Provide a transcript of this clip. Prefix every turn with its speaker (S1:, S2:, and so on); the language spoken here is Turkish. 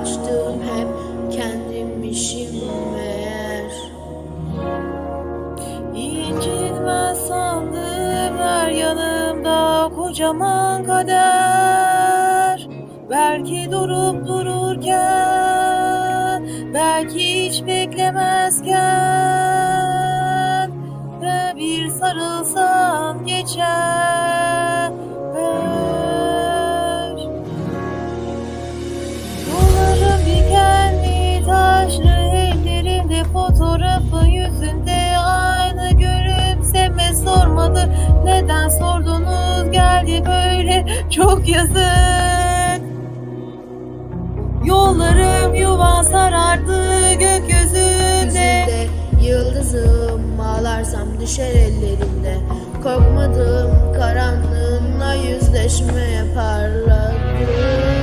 S1: açtım hep kendimmişim meğer.
S2: İncinmez sandım her yanımda kocaman kader. Belki durup dururken Belki hiç beklemezken Ve bir sarılsan geçer neden sordunuz geldi böyle çok yazık. Yollarım yuva sarardı gökyüzünde.
S1: Yüzünde yıldızım ağlarsam düşer ellerimde. Korkmadım karanlığımla yüzleşmeye parladım